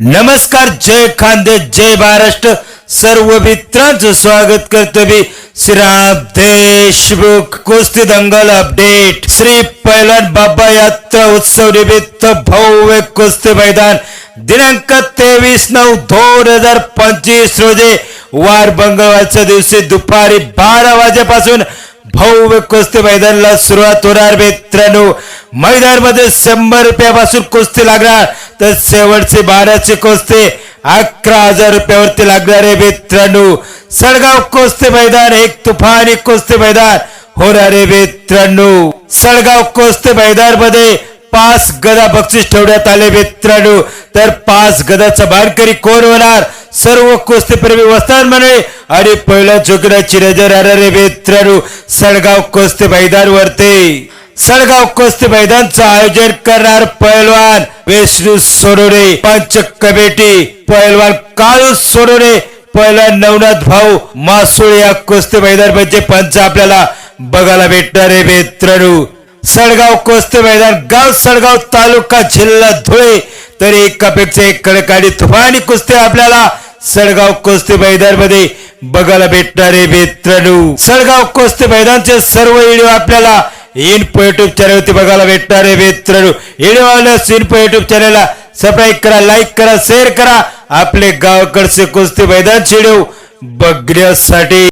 नमस्कार जय खानदे जय महाराष्ट्र. सर्व मित्रांचं स्वागत करतो मी. श्रीराम देशमुख कुस्ती दंगल अपडेट. श्री पैलवान बाबा यात्रा उत्सव निमित्त भव्य कुस्ती मैदान. दिनांक तेवीस नऊ दोन हजार पंचवीस रोजी वार मंगळवारच्या दिवशी दुपारी बारा वाजेपासून भव्य कुस्ती मैदानाला सुरुवात होणार मित्रांनो. मैदानमध्ये शंभर रुपयापासून कुस्ती लागणार. तर शेवटचे बाराची कुस्ती अकरा हजार रुपयावरती लागणार आहे मित्रांनो. सळगाव कुस्ती मैदान एक तुफानी कुस्ती मैदान होणार आहे मित्रांनो. सळगाव कुस्ती मैदानमध्ये पाच गदा बक्षीस ठेवण्यात आले मित्रांनो. तर पाच गदाचा भानकरी कोण होणार? सर्व कुस्तीप्रेमी वस्तान म्हणे आणि पहिला जोगराची नजर अरे मित्रांनो सळगाव कुस्ती मैदान वरती सळगाव कुस्ती मैदानचं आयोजन करणार पैलवान विष्णू सोनोरे पंच कमिटी. पैलवान काळू सोनोरे पैलवान नवनाथ भाऊ मासुळे या कुस्ती मैदान म्हणजे पंच आपल्याला बघायला भेटणार आहे मित्रांनो. सळगाव कोस्ती मैदान गाव सळगाव तालुका जिल्हा धुळे. तर एकापेक्षा एक कडकाडी तुफानी कुस्ती आपल्याला सळगाव कुस्ती मैदानमध्ये बघायला भेटणारे आहे मित्रांनो. सळगाव कुस्ती मैदानचे सर्व व्हिडिओ आपल्याला इनपो युट्यूब चॅनलवरती बघायला भेटणार आहे मित्रांनो. व्हिडिओ आल्यास इनपो युट्यूब चॅनलला सबस्क्राईब करा लाईक करा शेअर करा. आपले गावाकडचे कुस्ती मैदान व्हिडिओ बघण्यासाठी.